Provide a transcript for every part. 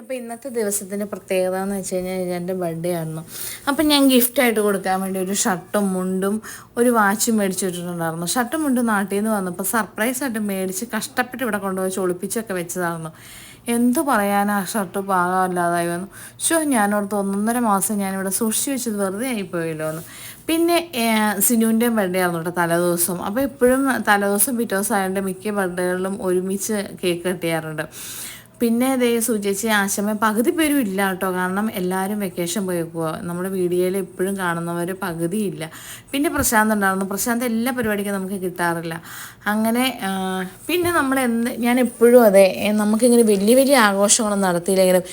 അപ്പോൾ ഇന്നത്തെ ദിവസത്തിന്റെ പ്രത്യേകത എന്ന് വെച്ച് കഴിഞ്ഞാൽ എന്റെ ബർത്ത്ഡേ ആയിരുന്നു. അപ്പം ഞാൻ ഗിഫ്റ്റ് ആയിട്ട് കൊടുക്കാൻ വേണ്ടി ഒരു ഷർട്ടും മുണ്ടും ഒരു വാച്ചും മേടിച്ച് വെച്ചിട്ടുണ്ടായിരുന്നു ഷർട്ടും മുണ്ടും നാട്ടിൽ നിന്ന് വന്നപ്പോൾ സർപ്രൈസായിട്ട് മേടിച്ച് കഷ്ടപ്പെട്ട് ഇവിടെ കൊണ്ടുപോയി ചൊളിപ്പിച്ചൊക്കെ വെച്ചതായിരുന്നു. എന്തു പറയാനാ ഷർട്ട് പാകമല്ലാതായി വന്നു. ഷോ ഞാനോർത്ത് ഒന്നൊന്നര മാസം ഞാനിവിടെ സൂക്ഷിച്ച് വെച്ചത് വെറുതെ ആയിപ്പോയല്ലോ എന്ന് പിന്നെ സിനുവിന്റെയും ബർത്ത്ഡേ ആയിരുന്നു കേട്ടോ തലേദിവസം. അപ്പോൾ എപ്പോഴും തലേദിവസം പിറ്റേ ദിവസം ആയതുകൊണ്ട് മിക്ക ബർത്ത്ഡേകളിലും ഒരുമിച്ച് കേക്ക് കട്ട് ചെയ്യാറുണ്ട് പിന്നെ ഇതേ സുചേച്ചി ആശമ പകുതി പേരും ഇല്ല കേട്ടോ. കാരണം എല്ലാവരും വെക്കേഷൻ പോയി പോവുക നമ്മുടെ വീഡിയോയിൽ എപ്പോഴും കാണുന്നവർ ഇല്ല. പിന്നെ പ്രശാന്ത് ഉണ്ടായിരുന്നു. പ്രശാന്ത് എല്ലാ പരിപാടിക്കും നമുക്ക് കിട്ടാറില്ല. അങ്ങനെ പിന്നെ നമ്മൾ എന്ത് ഞാൻ എപ്പോഴും അതെ നമുക്കിങ്ങനെ വലിയ വലിയ ആഘോഷങ്ങളൊന്നും നടത്തിയില്ലെങ്കിലും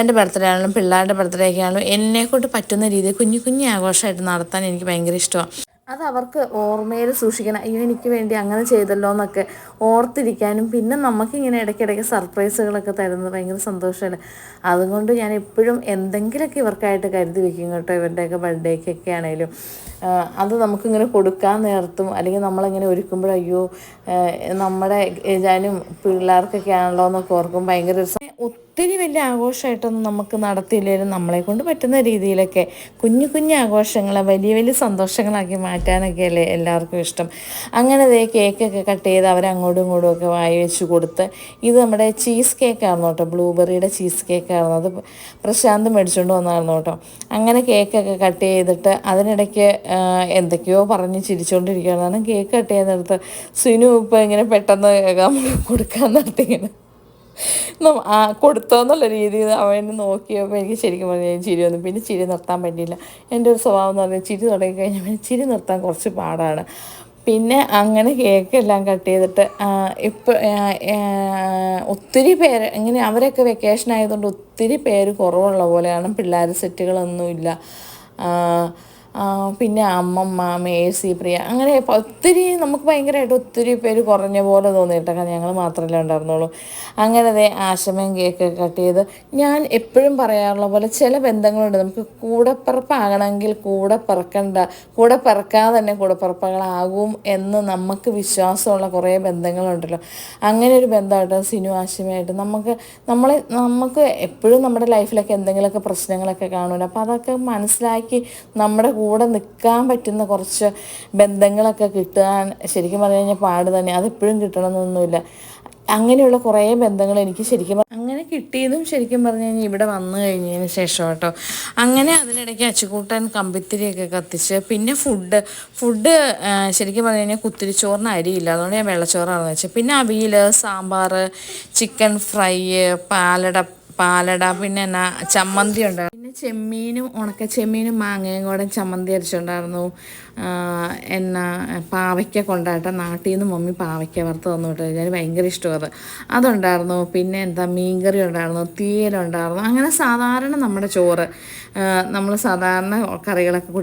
എന്റെ ബർത്ത്ഡേ ആണെങ്കിലും പിള്ളേരുടെ ബർത്ത്ഡേ ഒക്കെ ആണെങ്കിലും എന്നെക്കൊണ്ട് പറ്റുന്ന രീതിയിൽ കുഞ്ഞു കുഞ്ഞു ആഘോഷമായിട്ട് നടത്താൻ എനിക്ക് ഭയങ്കര ഇഷ്ടമാണ് അത് അവർക്ക് ഓർമ്മയിൽ സൂക്ഷിക്കണം. അയ്യോ എനിക്ക് വേണ്ടി അങ്ങനെ ചെയ്തല്ലോ എന്നൊക്കെ ഓർത്തിരിക്കാനും പിന്നെ നമുക്കിങ്ങനെ ഇടയ്ക്കിടയ്ക്ക് സർപ്രൈസുകളൊക്കെ തരുന്നത് ഭയങ്കര സന്തോഷമല്ലേ? അതുകൊണ്ട് ഞാൻ എപ്പോഴും എന്തെങ്കിലുമൊക്കെ ഇവർക്കായിട്ട് കരുതി വെക്കും കേട്ടോ ഇവരുടെയൊക്കെ ബർത്ത്ഡേക്കൊക്കെ ആണെങ്കിലും. അത് നമുക്കിങ്ങനെ കൊടുക്കാൻ നേർത്തും അല്ലെങ്കിൽ നമ്മളിങ്ങനെ ഒരുക്കുമ്പോഴും അയ്യോ നമ്മുടെ ഏജാനും പിള്ളേർക്കൊക്കെ ആണല്ലോ എന്നൊക്കെ ഓർക്കും ഭയങ്കര സ- ഒത്തിരി വലിയ ആഘോഷമായിട്ടൊന്നും നമുക്ക് നടത്തിയില്ലെങ്കിലും നമ്മളെ കൊണ്ട് പറ്റുന്ന രീതിയിലൊക്കെ കുഞ്ഞു കുഞ്ഞു ആഘോഷങ്ങളെ വലിയ വലിയ സന്തോഷങ്ങളാക്കി മാറ്റാനൊക്കെ അല്ലേ എല്ലാവർക്കും ഇഷ്ടം. അങ്ങനെ ദേ കേക്കൊക്കെ കട്ട് ചെയ്ത് അവരങ്ങോട്ടും ഇങ്ങോട്ടും ഒക്കെ വായി വെച്ച് കൊടുത്ത് ഇത് നമ്മുടെ ചീസ് കേക്കായിരുന്നു കേട്ടോ. ബ്ലൂബെറിയുടെ ചീസ് കേക്കായിരുന്നു. അത് പ്രശാന്ത് മേടിച്ചുകൊണ്ട് വന്നായിരുന്നു കേട്ടോ. അങ്ങനെ കേക്കൊക്കെ കട്ട് ചെയ്തിട്ട് അതിനിടയ്ക്ക് എന്തൊക്കെയോ പറഞ്ഞ് ചിരിച്ചുകൊണ്ടിരിക്കുകയാണ് കേക്ക് കട്ട് ചെയ്യുന്നിടത്ത് സിനു ഇപ്പോൾ ഇങ്ങനെ പെട്ടെന്ന് നമ്മൾ കൊടുക്കാൻ ആ കൊടുത്തോന്നുള്ള രീതിയിൽ അവൻ നോക്കിയപ്പോൾ എനിക്ക് ശരിക്കും പറഞ്ഞാൽ ചിരി വന്നു. പിന്നെ ചിരി നിർത്താൻ പറ്റിയില്ല. എന്റെ ഒരു സ്വഭാവം എന്ന് പറഞ്ഞാൽ ചിരി തുടങ്ങി കഴിഞ്ഞാൽ ചിരി നിർത്താൻ കുറച്ച് പാടാണ്. പിന്നെ അങ്ങനെ കേക്ക് എല്ലാം കട്ട് ചെയ്തിട്ട് ഇപ്പോൾ ഒത്തിരി പേര് ഇങ്ങനെ അവരൊക്കെ വെക്കേഷൻ ആയതുകൊണ്ട് ഒത്തിരി പേര് കുറവുള്ള പോലെയാണ്. പിള്ളേർ സെറ്റുകളൊന്നുമില്ല പിന്നെ അമ്മമ്മ മേഴ്സി പ്രിയ അങ്ങനെ ഒത്തിരി നമുക്ക് ഭയങ്കരമായിട്ട് ഒത്തിരി പേര് കുറഞ്ഞ പോലെ തോന്നിയിട്ടൊക്കെ ഞങ്ങൾ മാത്രമല്ലേ ഉണ്ടായിരുന്നുള്ളൂ. അങ്ങനെ അതേ ആശമയും കേക്ക് കട്ട് ചെയ്ത് ഞാൻ എപ്പോഴും പറയാറുള്ള പോലെ ചില ബന്ധങ്ങളുണ്ട്. നമുക്ക് കൂടപ്പിറപ്പാകണമെങ്കിൽ കൂടെ പിറക്കണ്ട കൂടെ പിറക്കാതെ തന്നെ കൂടപ്പിറപ്പുകളാകും എന്ന് നമുക്ക് വിശ്വാസമുള്ള കുറേ ബന്ധങ്ങളുണ്ടല്ലോ. അങ്ങനെ ഒരു ബന്ധമായിട്ട് സിനു ആശമയായിട്ട് നമുക്ക് നമ്മളെ നമുക്ക് എപ്പോഴും നമ്മുടെ ലൈഫിലൊക്കെ എന്തെങ്കിലുമൊക്കെ പ്രശ്നങ്ങളൊക്കെ കാണുമല്ലോ. അപ്പോൾ അതൊക്കെ മനസ്സിലാക്കി നമ്മുടെ കൂടെ നിൽക്കാൻ പറ്റുന്ന കുറച്ച് ബന്ധങ്ങളൊക്കെ കിട്ടാൻ ശരിക്കും പറഞ്ഞു കഴിഞ്ഞാൽ പാട് തന്നെ. അതെപ്പോഴും കിട്ടണമെന്നൊന്നുമില്ല. അങ്ങനെയുള്ള കുറേ ബന്ധങ്ങൾ എനിക്ക് ശരിക്കും അങ്ങനെ കിട്ടിയതും ശരിക്കും പറഞ്ഞു കഴിഞ്ഞാൽ ഇവിടെ വന്നു കഴിഞ്ഞതിന് ശേഷം കേട്ടോ. അങ്ങനെ അതിനിടയ്ക്ക് അച്ചുകൂട്ടൻ കമ്പിത്തിരിയൊക്കെ കത്തിച്ച് പിന്നെ ഫുഡ് ഫുഡ് ശരിക്കും പറഞ്ഞു കഴിഞ്ഞാൽ കുത്തിരിച്ചോറിന് അരിയില്ല. അതുകൊണ്ട് ഞാൻ വെള്ളച്ചോറാണെന്ന് വെച്ചത്. പിന്നെ അവിയൽ സാമ്പാർ ചിക്കൻ ഫ്രൈ പാലട പാലട പിന്നെ എന്നാ ചമ്മന്തി ഉണ്ടായിരുന്നു. ചെമ്മീനും ഉണക്ക ചെമ്മീനും മാങ്ങയും കൂടെ ചമ്മന്തി അരച്ചുണ്ടായിരുന്നു. എന്നാ പാവയ്ക്ക കൊണ്ടാട്ട. നാട്ടിൽ നിന്ന് മമ്മി പാവയ്ക്ക വറുത്ത് തന്നു വിട്ടു ഞാൻ ഭയങ്കര ഇഷ്ടമാണ് അത് അതുണ്ടായിരുന്നു. പിന്നെ എന്താ മീൻകറി ഉണ്ടായിരുന്നു. തീയലുണ്ടായിരുന്നു. അങ്ങനെ സാധാരണ നമ്മുടെ ചോറ്. നമ്മൾ സാധാരണ കറികളൊക്കെ കൂട്ടി